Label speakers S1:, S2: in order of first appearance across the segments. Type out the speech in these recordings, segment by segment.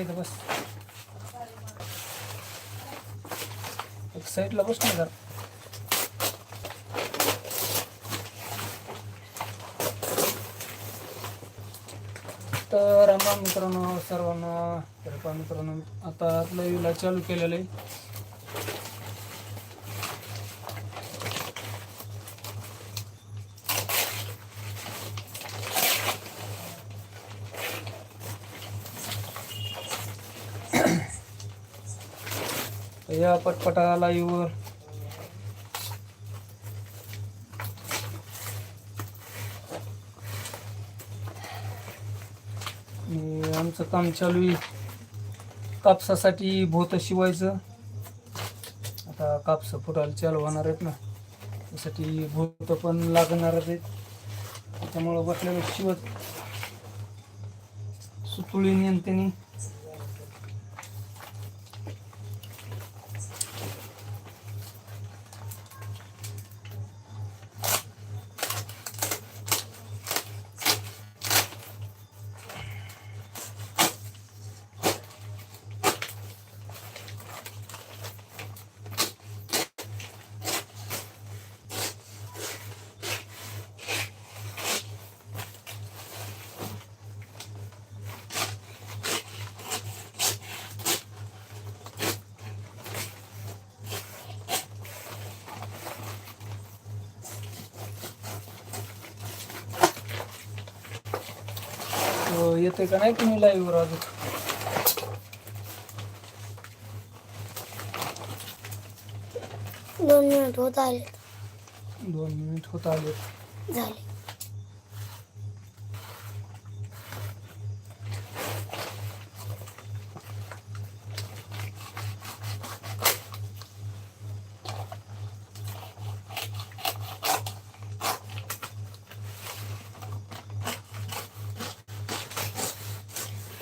S1: इथं बस. एक साईडला बस ना जरा. तर आम्हा मित्रांनो सर्वांना तर मित्रांनो आता आपलं चालू केलेलं आहे. तर पटपटा लाईव्हवर आमचं काम चालू आहे. कापसासाठी भोत शिवायचं. आता कापस फुटायला चालू होणार आहेत ना. त्यासाठी भोत पण लागणार आहेत. त्याच्यामुळं बसलेलं शिवत. सुतुळीने आणि त्यांनी. येते का नाही तुम्ही लाईव्हवर अजून?
S2: दोन मिनिट होत आले
S1: दोन मिनिट होत आले
S2: झाले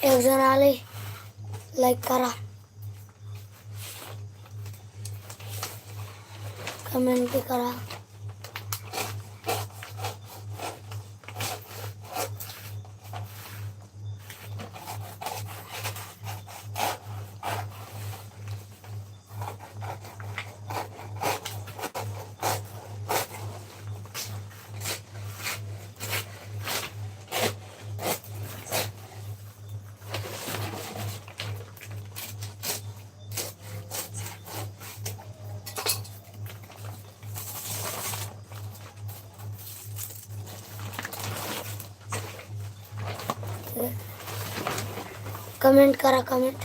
S2: एक जण आले लाईक करा. कमेंट करा. कमेंट करा कमेंट.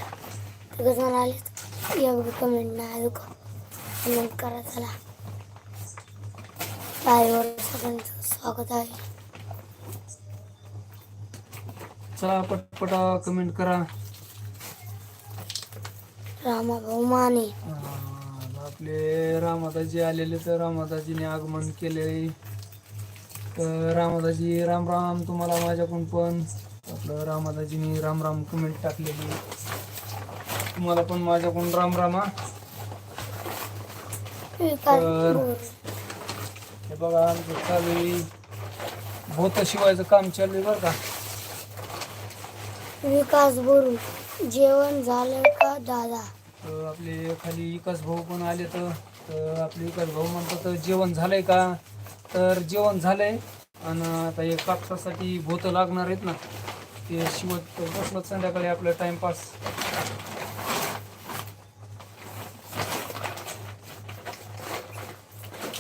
S2: तिघ जण आले एवढं कमेंट नाही का कमेंट करा चला लाईव्हवर सगळ्यांचं स्वागत आहे.
S1: चला पटपटा कमेंट करा.
S2: रामा भाऊ माने.
S1: अं, आपले रामादाजी आलेले तर रामादाजीने आगमन केले तर रामादाजी राम राम तुम्हाला माझ्याकडून पण. आपलं रामादाजीने राम राम कमेंट टाकलेली. तुम्हाला पण माझ्याकडून राम राम. हा तर-. हे बघा आमचं चालू भोत शिवायचं काम चालू आहे बरं का.
S2: विकास बोरू जेवण झालं का दादा?
S1: तर आपले खाली विकास भाऊ पण आले तर तर आपले विकास भाऊ म्हणतात तर जेवण झालंय का? तर जेवण झालंय. आणि आता हे कापसासाठी भोत लागणार आहेत ना. ते शिवत बसलं संध्याकाळी आपलं टाइमपास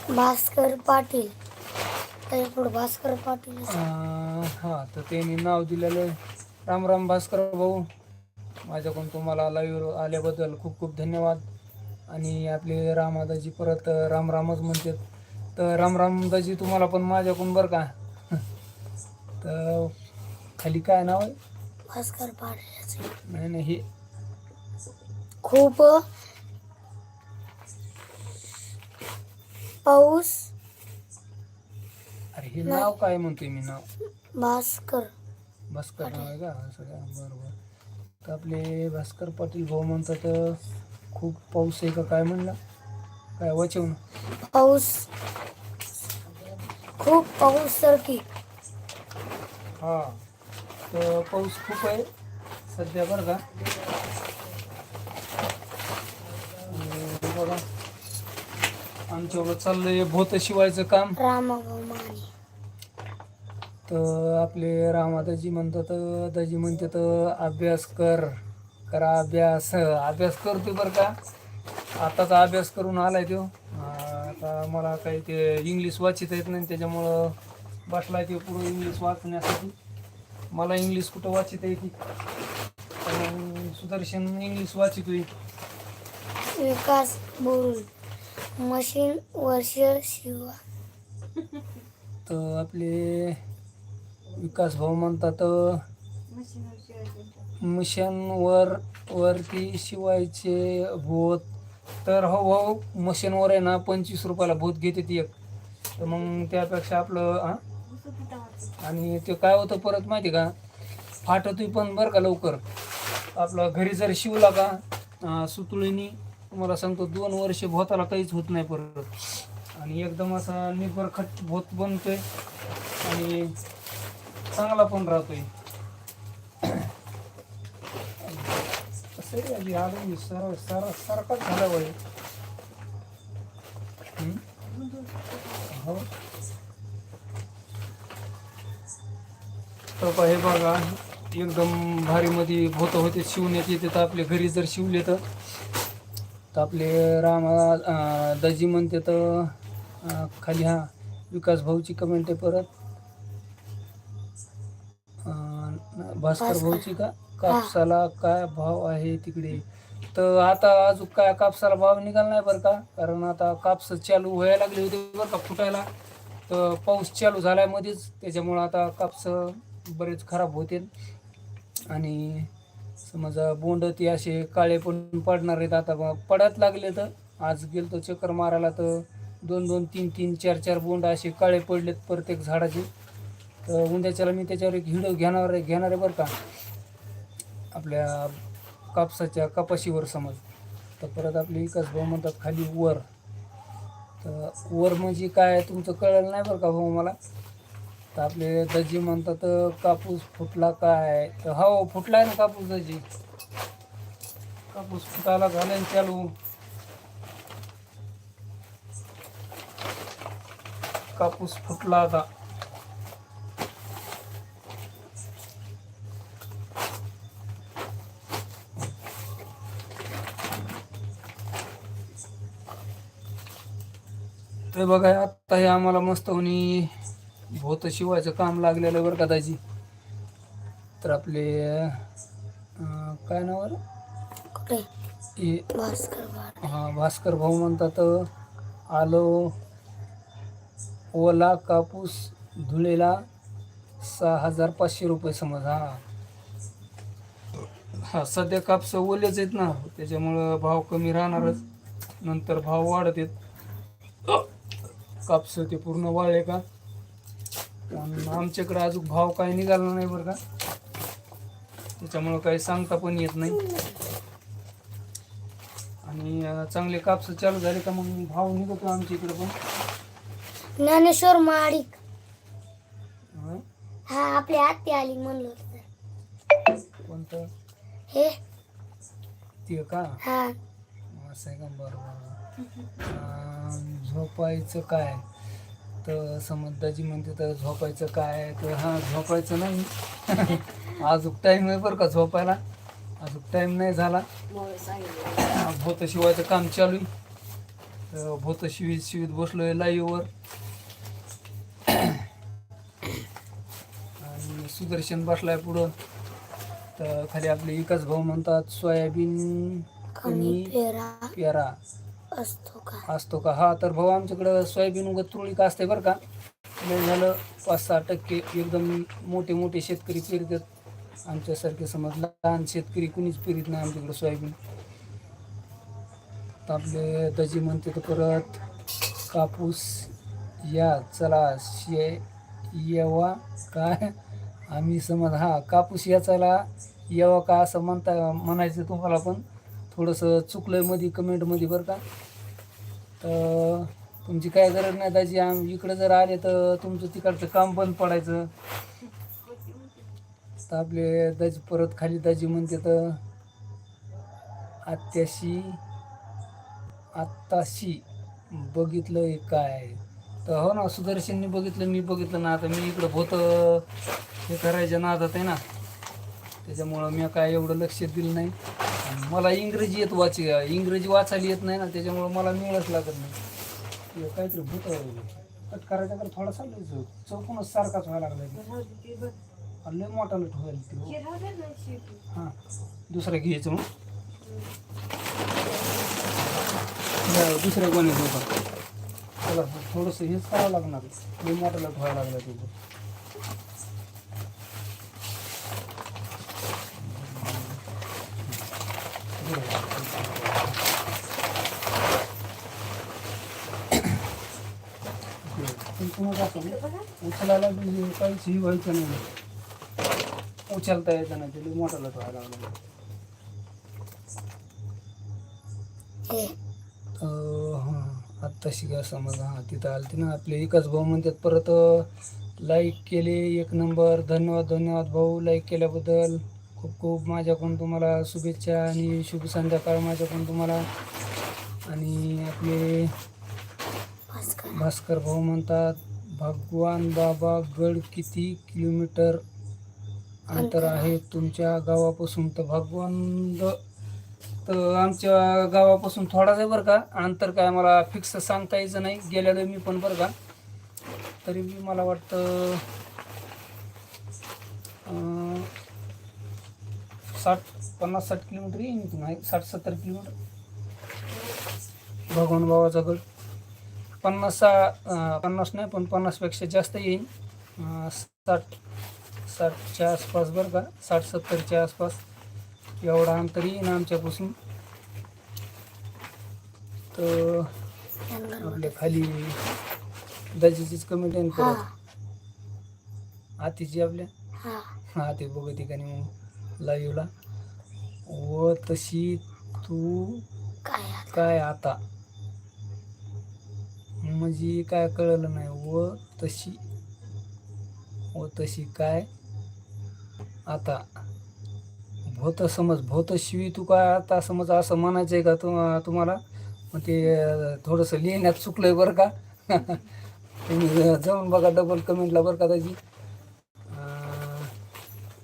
S2: भास्कर पाटील. भास्कर पाटील.
S1: हां तर त्यांनी नाव दिलेलं आहे. राम राम भास्कर भाऊ. माझ्याकडून तुम्हाला लाईव्ह आल्याबद्दल खूप खूप धन्यवाद. आणि आपले रामादाजी परत राम रामच म्हणतात. तर राम रामदाजी तुम्हाला पण माझ्याकडून बरं का? तर खाली काय नाव आहे?
S2: भास्कर पाटील
S1: नाही नाही हे.
S2: खूप पाऊस.
S1: अरे हे नाव काय म्हणतोय मी नाव?
S2: भास्कर.
S1: भास्कर नाव आहे का? असं का? बरं बरं तर आपले भास्कर पाटील भाऊ म्हणतात खूप पाऊस आहे का काय म्हणला? काय वाचवून
S2: पाऊस. खूप पाऊस सारखी
S1: हा. तर पाऊस खूप आहे सध्या बरं का. बघा चाललंय भोत शिवायचं काम तर आपले रामादाजी म्हणतात दाजी म्हणते तर अभ्यास कर करा अभ्यास. अभ्यास करते बरं का. आताचा अभ्यास करून आलाय तो. आता मला काही ते इंग्लिश वाचिता येत नाही त्याच्यामुळं बसलाय ते पुढं इंग्लिश वाचण्यासाठी. मला इंग्लिश कुठं वाचिता येते? पण सुदर्शन इंग्लिश वाचितोय.
S2: विकास बोरुल मशीन वर्ष शिवा.
S1: तर आपले विकास भाऊ म्हणतात मशीनवर वरती शिवायचे भूत. तर हो भाऊ मशीनवर आहे ना पंचवीस रुपयाला भूत घेते ती एक. तर मग त्यापेक्षा आपलं हां? आणि ते काय होतं परत माहिती का? फाटतोय पण बरं का लवकर. आपलं घरी जर शिवला का सुतुळीनी तुम्हाला सांगतो दोन वर्ष भोताला काहीच होत नाही परत. आणि एकदम असा निर्भरखट भोत बनतोय. आणि चांगला पण राहतोय. कसं आहे सर सर सारखाच झाला वय. तर पहा हे बघा एकदम भारीमध्ये भोत होते शिवण्यात येते तर आपल्या घरी जर शिवले तर. तर आपले रामा दाजी म्हणते तर खाली हा विकास भाऊची कमेंट आहे परत. भास्कर. भाऊची का? कापसाला काय भाव आहे तिकडे? तर आता अजून काय कापसाला भाव निघाला नाही बरं का? कारण आता कापस चालू व्हायला लागले होते बरं का फुटायला. तर पाऊस चालू झालाय मध्येच त्याच्यामुळं आता कापस बरेच खराब होते आणि समजा बोंड ते असे काळे पण पडणार आहेत. आता मग पडत लागले तर आज गेलतो चक्कर मारायला तर दोन दोन तीन तीन चार चार बोंड असे काळे पडलेत प्रत्येक झाडाचे. तर उद्याच्याला मी त्याच्यावर एक हिडं घेणार आहे घेणार आहे बरं का. आपल्या कापसाच्या कपाशीवर समज. तर परत आपले विकास भाऊ म्हणतात खाली वर. तर वर म्हणजे काय तुमचं कळलं नाही बरं का भाऊ मला? तर आपले दजी म्हणतात कापूस फुटला काय? तर हो फुटलाय ना कापूस दजी. कापूस फुटायला घालेन चालू. कापूस फुटला आता. ते बघा आता हे आम्हाला मस्त होणी भोत शिवायचं काम लागलेलं बरं का दाजी. तर आपले काय नाव हे हा भास्कर भाऊ म्हणतात आलो ओला कापूस धुळेला सहा हजार पाचशे रुपये समज हा. हा सध्या कापस ओलेच आहेत ना त्याच्यामुळं भाव कमी राहणारच. नंतर भाव वाढत आहेत. कापस ते पूर्ण वाळले का? आणि आमच्याकडे अजून भाव काही निघाला नाही बरं का. त्याच्यामुळं काही सांगता पण येत नाही. आणि चांगले कापस चालू झाले का मग भाव निघतो आमच्या इकडे पण.
S2: ज्ञानेश्वर महाडिक
S1: हं?
S2: हा आपली आत्ती आली म्हणलं होतं. तर.
S1: कोणतं?
S2: हे?
S1: ते का?
S2: हा.
S1: असं आहे का? बरोबर झोपायचं काय? तर समजदाजी म्हणते तर झोपायचं काय तर हा झोपायचं नाही. अजून टाईम आहे बरं का झोपायला. अजून टाईम नाही झाला. भोत शिवायचं काम चालू आहे. तर भोत शिवीत शिवीत बसलोय लाईव्हवर आणि सुदर्शन बसलाय पुढं. तर खाली आपले विकास भाऊ म्हणतात सोयाबीन
S2: कमी पेरा. असतो का?
S1: असतो का? हा तर भाऊ आमच्याकडं सोयाबीन उगत तुरळी का असते बरं का. लय झालं पाच सहा टक्के एकदम मोठे मोठे शेतकरी पेरतात. आमच्यासारखे समज लहान शेतकरी कुणीच पेरीत नाही आमच्याकडे सोयाबीन. आपले दजी म्हणते तर परत कापूस या चला शे येवा काय? आम्ही समज हा कापूस या चला येवा का असं म्हणता म्हणायचं तुम्हाला पण. थोडंसं चुकलंयमध्ये कमेंटमध्ये बरं का. तर तुमची काय गरज नाही दाजी आम इकडं जर आले तर तुमचं तिकडचं काम बंद पडायचं. तर आपले दाजी परत खाली दाजी म्हणते तर आत्याशी आत्ताशी बघितलं काय? तर हो ना सुदर्शननी बघितलं मी बघितलं ना आता मी इकडं होत हे करायच्या आता ते ना. त्याच्यामुळं मी काय एवढं लक्ष दिलं नाही. मला इंग्रजी येत वाच इंग्रजी वाचायला येत नाही ना त्याच्यामुळं मला मिळच लागत नाही. हे काहीतरी भूत कट करायचा तर थोडा चाललायचं चौकूनच सारखाच व्हायला लागला ते. आणि लय मोठा लट व्हायला हां दुसरा घ्यायचं मग. दुसऱ्या कोणी होता चला थोडंसं हेच करावं लागणार. लय मोठा लट व्हायला लागला तिथं उचलायला काहीच ही व्हायचं नाही. उचलता यायचं नाही ते लय मोठा लट व्हायला लागला
S2: हे.
S1: हां आत्ताशी का समज हां तिथं आलती ना आपले एकाच भाऊ म्हणतात परत लाईक केले एक नंबर धन्यवाद धन्यवाद भाऊ लाईक केल्याबद्दल. खूप खूप माझ्याकडून तुम्हाला शुभेच्छा आणि शुभ संध्याकाळ माझ्याकडून तुम्हाला. आणि आपले
S2: भास्कर
S1: भाऊ म्हणतात भगवान बाबा गड किती किलोमीटर अंतर आहे तुमच्या गावापासून? तर भगवान तर आमच्या गावापासून थोडाच आहे बरं का. अंतर काय मला फिक्स सांगता यायचं नाही. गेलेलो मी पण बरं का. तरी मी मला वाटतं साठ पन्नास साठ किलोमीटर येईन इथून. आहे साठ सत्तर किलोमीटर. भगवान बाबाचा गड पन्नास अं, पन्नास नाही पण पन्नासपेक्षा जास्त येईल अं, साठ साठच्या आसपास बरं का. साठ सत्तरच्या आसपास. एवढा अंतर येईन आमच्यापासून. तर आपल्या खाली दाजीचीच कमेंट आहे ना
S2: हा.
S1: परत. आतीची आपल्या?
S2: हा.
S1: हा ते बघ ठिकाणी मग. लाईव्हला व तशी तू
S2: काय आता?
S1: म्हणजे काय कळलं नाही. व तशी व तशी काय आता? भोत समज भोत शिवी तू काय आता समज असं म्हणायचं आहे का तु तुम्हाला? मग ते थोडंसं लिहिण्यात चुकलंय बरं का? तुम्ही जाऊन बघा डबल कमेंटला बरं का त्याची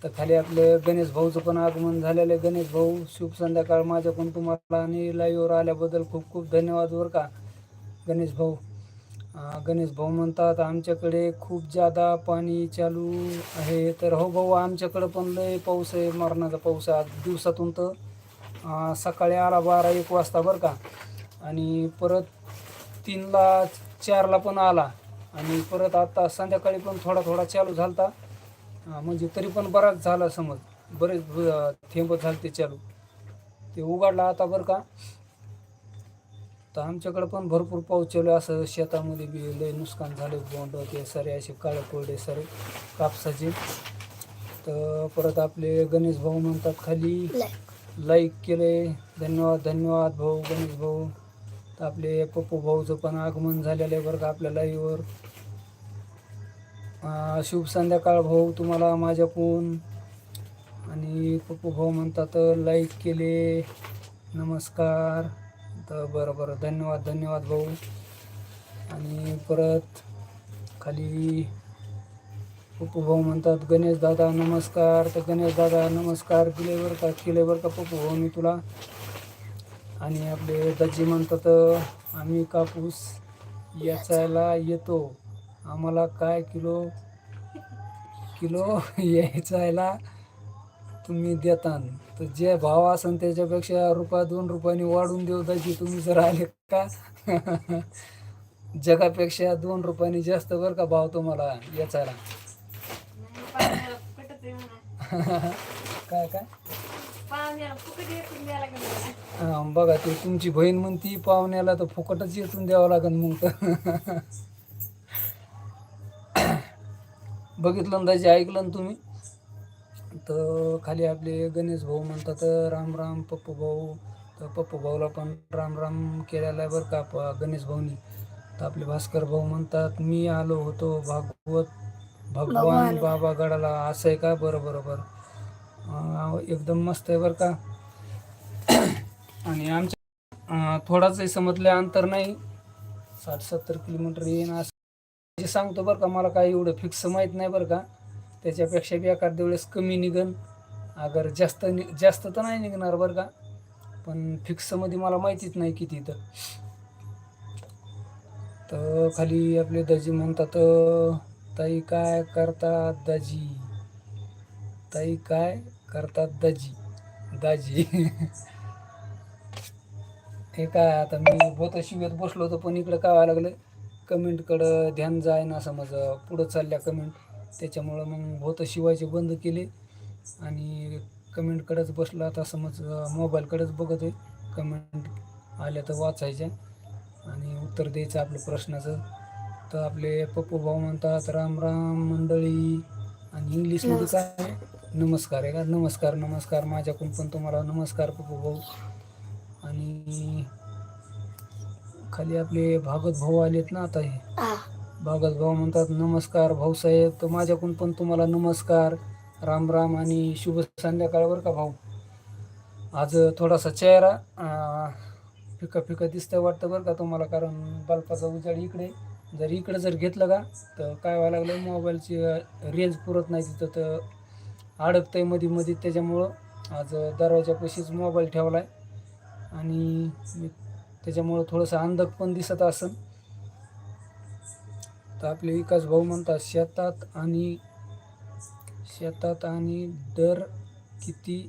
S1: तर खाली आपले गणेश भाऊचं पण आगमन झालेलं आहे. गणेश भाऊ शुभ संध्याकाळ माझ्याकडून तुम्हाला आणि लाईव्हवर आल्याबद्दल खूप खूप धन्यवाद बरं का? गणेश भाऊ. गणेश भाऊ म्हणतात आमच्याकडे खूप जादा पाणी चालू आहे. तर हो भाऊ आमच्याकडं पण लय पाऊस आहे मरणाचा पाऊस आहे आज दिवसातून तर. सकाळी आला बारा एक वाजता बरं का? आणि परत तीनला चारला पण आला. आणि परत आता संध्याकाळी पण थोडा थोडा चालू झालता. अं, म्हणजे तरी पण बराच झाला समज. बरेच अं, थेंब झाले ते चालू. ते उघडला आता बरं का. तर आमच्याकडे पण भरपूर पाऊस चालू आहे. असं शेतामध्ये बी लय नुकसान झालं. बोंड ते सारे असे काळे कोरडे सारे कापसाचे. तर परत आपले गणेश भाऊ म्हणतात खाली
S2: लाईक
S1: केले. धन्यवाद धन्यवाद भाऊ गणेश भाऊ. तर आपले पप्पू भाऊचं पण आगमन झालेलं आहे बरं का आपल्या लाईव्हवर शुभ संध्याकाळ भाऊ तुम्हाला माझ्याकडून. आणि पप्पू भाऊ म्हणतात लाईक केले. नमस्कार. तर बरं बरं. धन्यवाद धन्यवाद भाऊ. आणि परत खाली पप्पू भाऊ म्हणतात गणेश दादा नमस्कार. तर गणेश दादा नमस्कार. केले बरं का? केले बरं का पप्पू भाऊ? मी तुला. आणि आपले दाजी म्हणतात आम्ही कापूस याचायला येतो. आम्हाला काय किलो किलो यायचायला तुम्ही देतान. तर जे भाव असन त्याच्यापेक्षा रुपया दोन रुपयाने वाढून देऊ दाजी तुम्ही जर आले का? जगापेक्षा दोन रुपयाने जास्त बरं का भाव तुम्हाला याचायला? काय काय? बघा ते तुमची बहीण म्हणती पाहुण्याला तर फुकटच येतून द्यावं लागेल मग. तर बघितलं ना ऐकलं ना तुम्ही. तर खाली आपले गणेश भाऊ म्हणतात राम राम पप्पू भाऊ. तर पप्पू भाऊला पण राम राम केलेला आहे बरं का प- गणेश भाऊनी. तर आपले भास्कर भाऊ म्हणतात मी आलो होतो भागवत भगवान. बाबा गडाला. असं आहे का? बरं बरं बरं. अं, एकदम मस्त आहे बरं का. आणि आमच्या थोडाचंही समजलं अंतर नाही. साठ सत्तर किलोमीटर येईन असं सांगतो बरं का मला काही एवढं फिक्स माहीत नाही बरं का. त्याच्यापेक्षा बी एखाद्या वेळेस कमी निघन. अगर जास्त नि जास्त तर नाही निघणार बरं का. पण फिक्समध्ये मला माहितीच नाही किती तर. तर खाली आपले दाजी म्हणतात ताई काय करतात दाजी? ताई काय करतात दाजी? दाजी. हे काय आता मी बोत शिवत बसलो होतो पण इकडं काय व्हायला लागलं कमेंटकडं ध्यान जाय ना समज पुढं चालल्या कमेंट. त्याच्यामुळं मग होतं शिवायचे बंद केले. आणि कमेंटकडेच बसलो आता समज मोबाईलकडेच बघत आहे. कमेंट आल्या तर वाचायच्या. आणि उत्तर द्यायचं आपल्या प्रश्नाचं. तर आपले पप्पू भाऊ म्हणतात राम राम मंडळी. आणि इंग्लिशमध्ये काय नमस्कार आहे का? नमस्कार नमस्कार. माझ्याकडून पण तुम्हाला नमस्कार पप्पू भाऊ. आणि खाली आपले भागत भाऊ आलेत ना आता हे. भागत भाऊ म्हणतात नमस्कार भाऊसाहेब तर माझ्याकडून पण तुम्हाला नमस्कार राम राम आणि शुभ संध्याकाळ बरं का भाऊ. आज थोडासा चेहरा फिका फिका दिसतंय वाटतं बरं का तुम्हाला कारण बल्बाचा उजाड इकडे. जर इकडे जर घेतलं का तर काय व्हायला लागलं मोबाईलची रेंज पुरत नाही तिथं तर अडकतंयमध्ये मध्ये त्याच्यामुळं आज दरवाजापाशीच मोबाईल ठेवला आहे आणि मी त्याच्यामुळं थोडंसं अंधक पण दिसत असन. तर आपले विकास भाऊ म्हणतात शेतात आणि शेतात आणि दर किती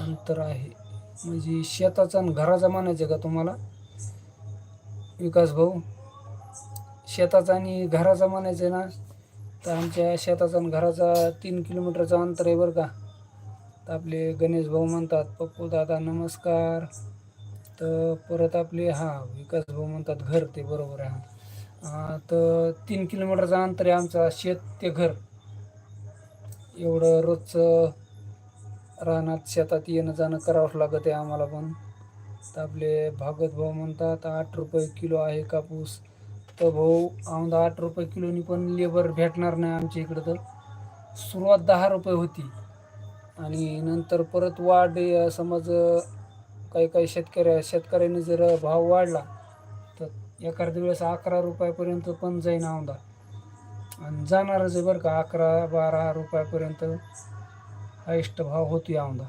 S1: अंतर आहे? म्हणजे शेताचा आणि घराचा म्हणायचं का तुम्हाला? विकास भाऊ शेताचा आणि घराचा म्हणायचं ना? तर आमच्या शेताचा आणि घराचा तीन किलोमीटरचं अंतर आहे बरं का. तर आपले गणेश भाऊ म्हणतात पप्पू दादा नमस्कार. तर परत आपले हां विकास भाऊ म्हणतात घर ते बरोबर आहे. हां तर तीन किलोमीटरचं अंतर आहे आमचा शेत ते घर. एवढं रोजचं रानात शेतात येणं जाणं करावंच लागत आहे आम्हाला पण. तर आपले भागत भाऊ म्हणतात आठ रुपये किलो आहे कापूस. तर भाऊ आम्हाला आठ रुपये किलोनी पण लेबर भेटणार नाही आमच्या इकडं तर. सुरुवात दहा रुपये होती. आणि नंतर परत वाढ समज काही काही शेतकऱ्या शेतकऱ्यांनी जर भाव वाढला तर एखाद्या वेळेस अकरा रुपयापर्यंत पण जाईन औंदा आणि जाणारच आहे बरं का अकरा बारा रुपयापर्यंत हायस्ट भाव होतो औंदा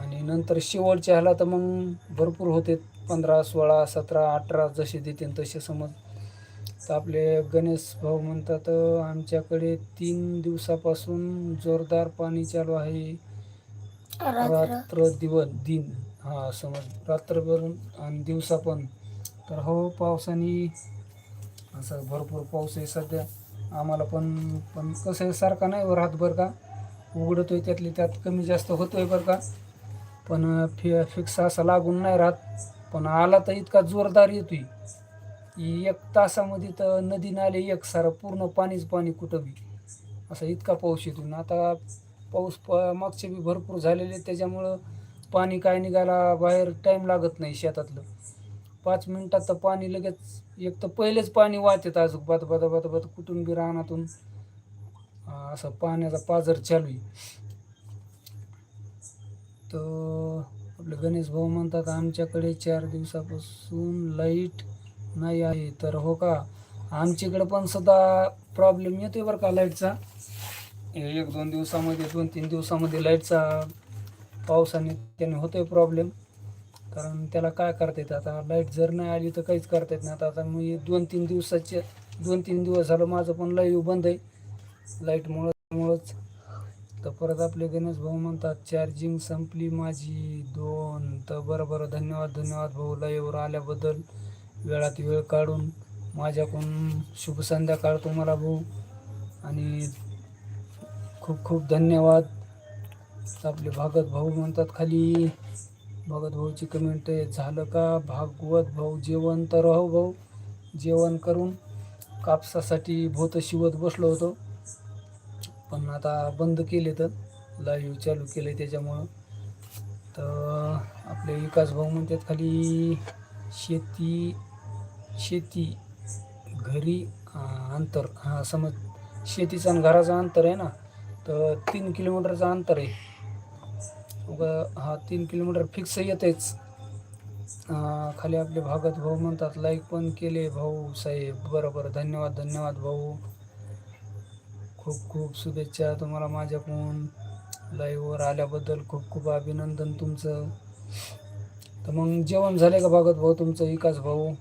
S1: आणि नंतर शेवटच्या ह्याला तर मग भरपूर होते पंधरा सोळा सतरा अठरा जसे देतील तसे समज. आपले गणेश भाऊ म्हणतात आमच्याकडे तीन दिवसापासून जोरदार पाणी चालू आहे.
S2: रात्र.
S1: दिवस दिन. हा समज रात्रभर आणि दिवसा पण. तर हो पावसाने असं भरपूर पाऊस आहे सध्या. आम्हाला पण पण कसं आहे सारखा नाही हो राहत बरं का. उघडतोय त्यातली त्यात कमी जास्त होतोय बरं का. पण फि फिक्स असा लागून नाही राहत. पण आला तर इतका जोरदार येतोय. एक तासामध्ये तर नदी नाले एक सारं पूर्ण पाणीच पाणी कुठं बी. असा इतका पाऊस येतो. ना आता पाऊस प मागचे बी भरपूर झालेले आहेत, त्याच्यामुळं पाणी काय निघायला बाहेर टाईम लागत नाही शेतातलं. पाच मिनटात तर पाणी लगेच एक तर पहिलेच पाणी वाहतात अजून. बात बात बात बात कुठून बी रानातून. असं पाण्याचा पाझर चालू आहे. तर आपले गणेश भाऊ म्हणतात आमच्याकडे चार दिवसापासून लाइट नाही आहे तर हो का? आमच्याकडे पण सदा प्रॉब्लेम येतोय बरं का लाईटचा. एक दोन दिवसामध्ये दोन तीन दिवसामध्ये लाईटचा पावसाने त्याने होतोय प्रॉब्लेम कारण त्याला काय करता येतं? आता लाइट जर नाही आली तर काहीच करता येत नाही. आता आता मी दोन तीन दिवसाचे दोन तीन दिवस झालं माझं पण लाईव्ह बंद आहे. लाईटमुळं तर परत आपले गणेश भाऊ म्हणतात चार्जिंग संपली माझी दोन. तर बरं बरं. धन्यवाद धन्यवाद भाऊ लाईव्हवर आल्याबद्दल. वेळात वेळ काढून माझ्याकडून शुभ संध्याकाळ तुम्हाला भाऊ. आणि खूप खूप धन्यवाद. आपले भागत भाऊ म्हणतात खाली भगत भाऊची कमेंट आहे झालं का भागवत भाऊ? जेवण तर राहू भाऊ. जेवण करून कापसासाठी भोत शिवत बसलो होतो. पण आता बंद केले तर लाईव्ह चालू केलं त्याच्यामुळं. तर आपले विकास भाऊ म्हणतात खाली शेती शेती घरी अंतर हा समज शेतीचं आणि घराचं अंतर आहे ना तर तीन किलोमीटरचं अंतर आहे. हा तीन किलोमीटर फिक्स येतेच खाली आपले भागत भाऊ म्हणतात लाईक पण केले भाऊ साहेब. बरं बरं धन्यवाद धन्यवाद भाऊ. खूप खूप शुभेच्छा तुम्हाला माझ्याकडून. लाईव्हवर आल्याबद्दल खूप खूप अभिनंदन तुमचं. तर मग जेवण झाले का भागत भाऊ तुमचं विकास भाऊ?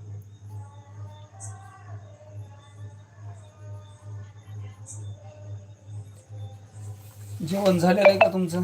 S1: जेवण झालेलं आहे का तुमचं?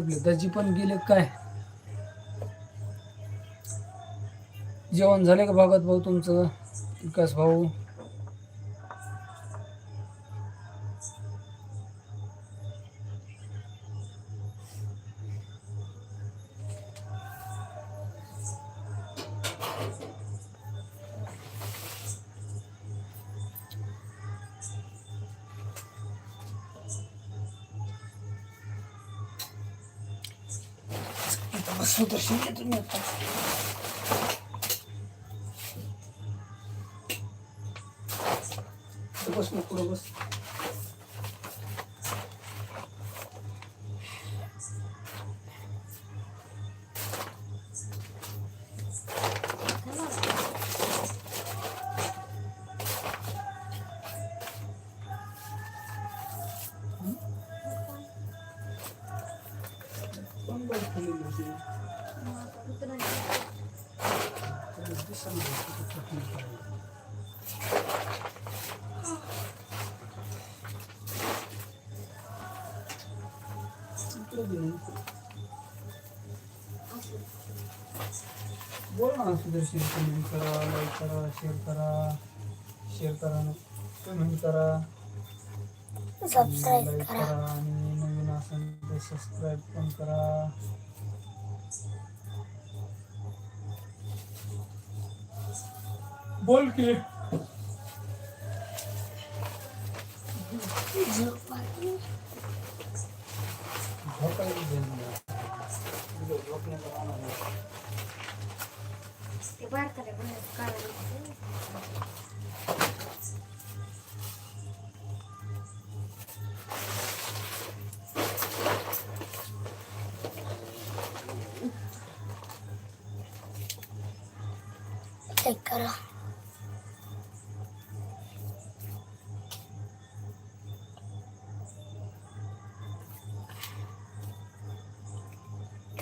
S1: आपले दजी पण गेले काय? जेवण झाले का भागत भाऊ तुमचं? विकास भाऊ? इथं बस मग सुदर्शन कमेंट करा लाईक करा शेअर करा शेअर करा कमेंट करा. लाईक
S2: करा.
S1: करा आणि नवीन असेल तर सबस्क्राईब पण करा. बोल की. झोपायला Тепер перевикаємо. Текара.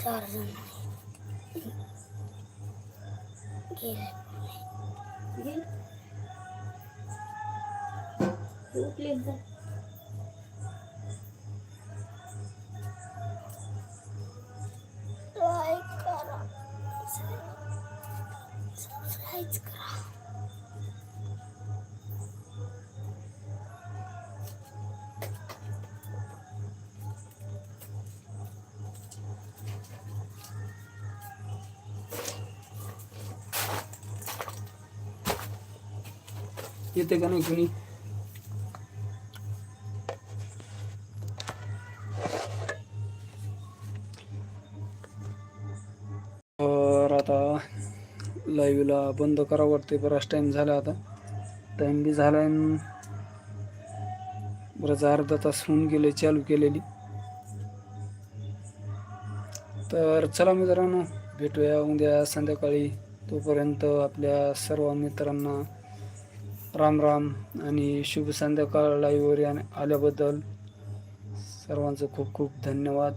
S1: Тарзан. काम आहे.
S2: ते
S1: येते का नाही कुणी? तर आता लाईव्हला बंद करावं वाटते बराच टाईम झाला आता. टाईम बी झाला आहे अर्धा तास होऊन गेले चालू केलेली. तर चला मित्रांनो भेटूया उद्या संध्याकाळी. तोपर्यंत आपल्या सर्व मित्रांना राम राम आणि शुभ संध्याकाळ लाईव्हवर आल्याबद्दल सर्वांचं खूप खूप धन्यवाद.